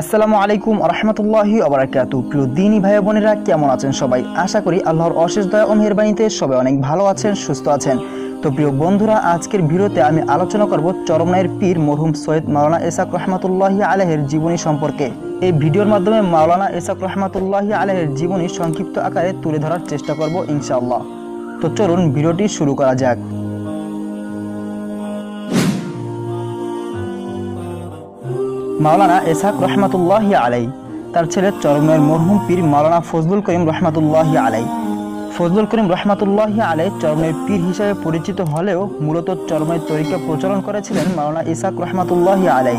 আসসালামু আলাইকুম রহমতুল্লাহি আবরাকাতু প্রিয় দিনী ভাই বোনেরা, কেমন আছেন সবাই? আশা করি আল্লাহর অশেষ দয়া ও মেহরবানিতে সবাই অনেক ভালো আছেন, সুস্থ আছেন। তো প্রিয় বন্ধুরা, আজকের ভিডিওতে আমি আলোচনা করব চরমনায়ের পীর মরহুম সৈয়দ মাওলানা এসাক রহমতুল্লাহি আলহের জীবনী সম্পর্কে। এই ভিডিওর মাধ্যমে মাওলানা এসাক রহমতুল্লাহি আলহের জীবনী সংক্ষিপ্ত আকারে তুলে ধরার চেষ্টা করব ইনশাআল্লাহ। তো চলুন ভিডিওটি শুরু করা যাক। মাওলানা এসাক রহমাতুল্লাহ আলাই তার ছেলে চরমের মরহুম পীর মাওলানা ফজলুল করিম রহমাতুল্লাহ আলাই ফজলুল করিম রহমাতুল্লাহ আলাই চরমের পীর হিসেবে পরিচিত হলেও মূলত চরমের তরিকা প্রচলন করেছিলেন মাওলানা ইসাক রহমাতুল্লাহ আলাই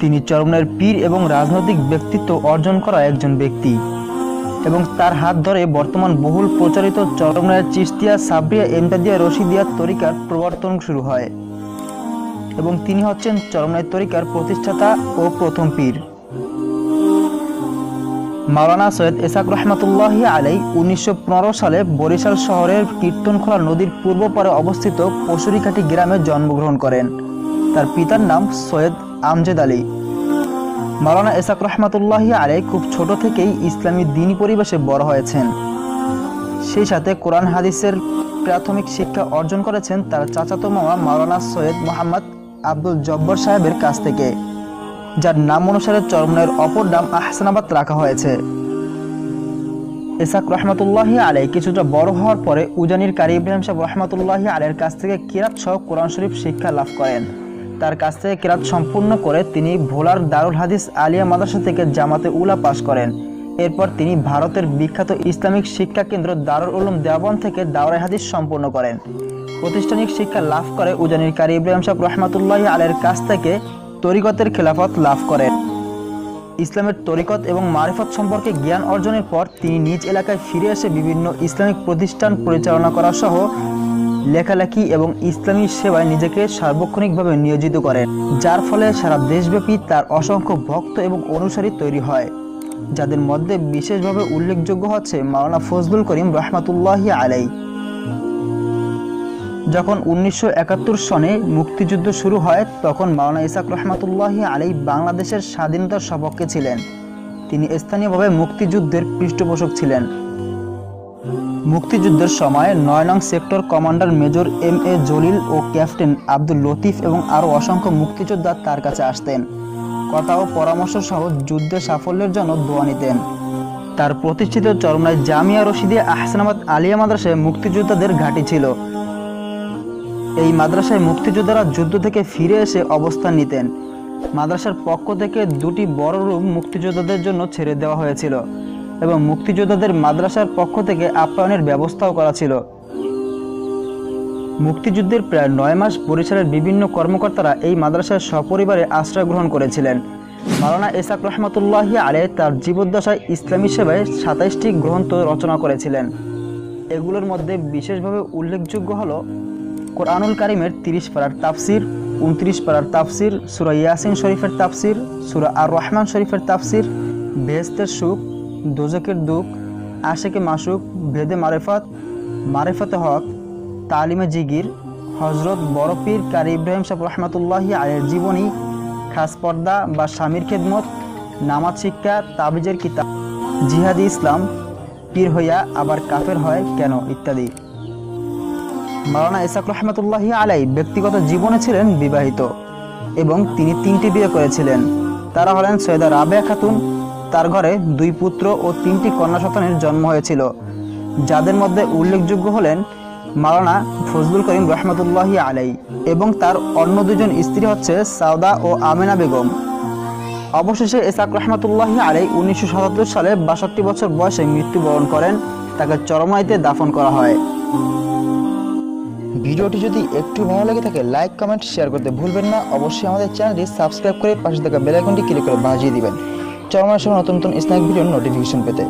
তিনি চরমের পীর এবং রাজনৈতিক ব্যক্তিত্ব অর্জন করা একজন ব্যক্তি এবং তার হাত ধরে বর্তমান বহুল প্রচারিত চরমের চিস্তিয়া সাবরিয়া, এমদাদিয়া, রশিদিয়া তরিকার প্রবর্তন শুরু হয়। এবং তিনি হচ্ছেন চরমনাই তরিকার প্রতিষ্ঠাতা ও প্রথম পীর। মাওলানা সৈয়দ এসাক রহমতুল্লাহ আলাই উনিশশো সালে বরিশাল শহরের কীর্তনখোলা নদীর পূর্ব পারে অবস্থিত পশুরিকাটি গ্রামে জন্মগ্রহণ করেন। তার পিতার নাম সৈয়দ আমজেদ আলী। মাওলানা এসাক রহমতুল্লাহ আলাই খুব ছোট থেকেই ইসলামী দিনী পরিবেশে বড় হয়েছেন। সেই সাথে কোরআন হাদিসের প্রাথমিক শিক্ষা অর্জন করেছেন তার চাচাতো মামা মাওলানা সৈয়দ মোহাম্মদ আব্দুল জব্বর সাহেবের কাছ থেকে, যার নাম অনুসারে চরমনের অপর নাম আহসানাবাদ রাখা হয়েছে। এসাক রহমতুল্লাহ আলাই কিছুটা বড় হওয়ার পরে উজানির কারি ইব্রাহিম সাহেব রহমতুল্লাহ আলের কাছ থেকে কিরাত সহ কোরআন শরীফ শিক্ষা লাভ করেন। তার কাছ থেকে কিরাত সম্পূর্ণ করে তিনি ভোলার দারুল হাদিস আলিয়া মাদ্রাসা থেকে জামাতে উলা পাশ করেন। এরপর তিনি ভারতের বিখ্যাত ইসলামিক শিক্ষা কেন্দ্র দারুল উলুম দেওয়ান থেকে দাওরাই হাদিস সম্পূর্ণ করেন। প্রতিষ্ঠানিক শিক্ষা লাভ করে উজানির কারি ইব্রাহিম সাহেব রহমাতুল্লাহ আলের কাছ থেকে তরিকতের খেলাফত লাভ করেন। ইসলামের তরিকত এবং মারিফত সম্পর্কে জ্ঞান অর্জনের পর তিনি নিজ এলাকায় ফিরে এসে বিভিন্ন ইসলামিক প্রতিষ্ঠান পরিচালনা করা সহ লেখালেখি এবং ইসলামী সেবায় নিজেকে সার্বক্ষণিকভাবে নিয়োজিত করেন, যার ফলে সারা দেশব্যাপী তার অসংখ্য ভক্ত এবং অনুসারী তৈরি হয়। যাদের মধ্যে বিশেষভাবে উল্লেখযোগ্য হচ্ছে মাওলানা ফজলুল করিম রহমাতুল্লাহ আলাই যখন উনিশশো একাত্তর সনে মুক্তিযুদ্ধ শুরু হয়, তখন মাওলানা ইসাক রহমাতুল্লাহ আলী বাংলাদেশের স্বাধীনতার সপক্ষে ছিলেন। তিনি স্থানীয়ভাবে মুক্তিযুদ্ধের পৃষ্ঠপোষক ছিলেন। মুক্তিযুদ্ধের সময় নয় নং sector commander major M A Jalil O captain Abdul Latif এবং আরও অসংখ্য মুক্তিযোদ্ধা তার কাছে আসতেন। কথা ও পরামর্শ সহ যুদ্ধের সাফল্যের জন্য দোয়া নিতেন। তার প্রতিষ্ঠিত চরমনায় জামিয়া রশিদিয়া আহসানাবাদ আলিয়া মাদ্রাসায় মুক্তিযোদ্ধাদের ঘাঁটি ছিল। এই মাদ্রাসায় মুক্তিযোদ্ধারা যুদ্ধ থেকে ফিরে এসে অবস্থান নিতেন। মাদ্রাসার পক্ষ থেকে দুটি বড় রুম মুক্তিযোদ্ধাদের জন্য ছেড়ে দেওয়া হয়েছিল এবং মুক্তিযোদ্ধাদের মাদ্রাসার পক্ষ থেকে আপ্যায়নের ব্যবস্থাও করা ছিল। মুক্তিযুদ্ধের প্রায় নয় মাস বরিশালের বিভিন্ন কর্মকর্তারা এই মাদ্রাসায় সপরিবারে আশ্রয় গ্রহণ করেছিলেন। মাওলানা এসাক রহমতুল্লাহ আলে তার জীবদ্দশায় ইসলামী সেবায় সাতাইশটি গ্রন্থ রচনা করেছিলেন। এগুলোর মধ্যে বিশেষভাবে উল্লেখযোগ্য হলো কোরআনুল কারিমের তিরিশ পাড়ার তাফসির, উনত্রিশ পাড়ার তাফসির, সুরা ইয়াসিন শরীফের তাফসির, সুরা আর রহমান শরীফের তাফসির বেহেস্তের সুখ দোজকের দুঃখ, আশেকে মাসুক ভেদে মারেফাত, মারেফাতে হক, তালিমে জিগির হজরত বড়পীর কারি ইব্রাহিম সাহেব রহমতুল্লাহি আয়ের জীবনী, খাস পর্দা বা স্বামীর খেদমত, নামাজ শিক্ষা, তাবিজের কিতাব, জিহাদি ইসলাম, পীর হইয়া আবার কাফের হয় কেন ইত্যাদি। মাওলানা ইসাক রহমতুল্লাহি আলাই ব্যক্তিগত জীবনে ছিলেন বিবাহিত এবং তিনি তিনটি বিয়ে করেছিলেন। তারা হলেন সৈয়দা রাবেয়া খাতুন, তার ঘরে দুই পুত্র ও তিনটি কন্যা সন্তানের জন্ম হয়েছিল। যাদের মধ্যে উল্লেখযোগ্য হলেন মাওলানা ফজলুল করিম রহমতুল্লাহি আলাই এবং তার অন্য দুজন স্ত্রী হচ্ছে সাউদা ও আমেনা বেগম। অবশেষে ইসাক রহমতুল্লাহি আলাই উনিশশো সাতাত্তর সালে বাষট্টি বছর বয়সে মৃত্যুবরণ করেন। তাকে চরমাইতে দাফন করা হয়। ভিডিওটি যদি একটু ভালো লাগে থাকে লাইক কমেন্ট শেয়ার করতে ভুলবেন না। অবশ্যই আমাদের চ্যানেলটি সাবস্ক্রাইব করে পাশে থাকা বেলাইকনটি ক্লিক করে বাজিয়ে দিবেন। চরমার সময় নতুন নতুন স্ন্যাক ভিডিওর নোটিফিকেশন পেতে।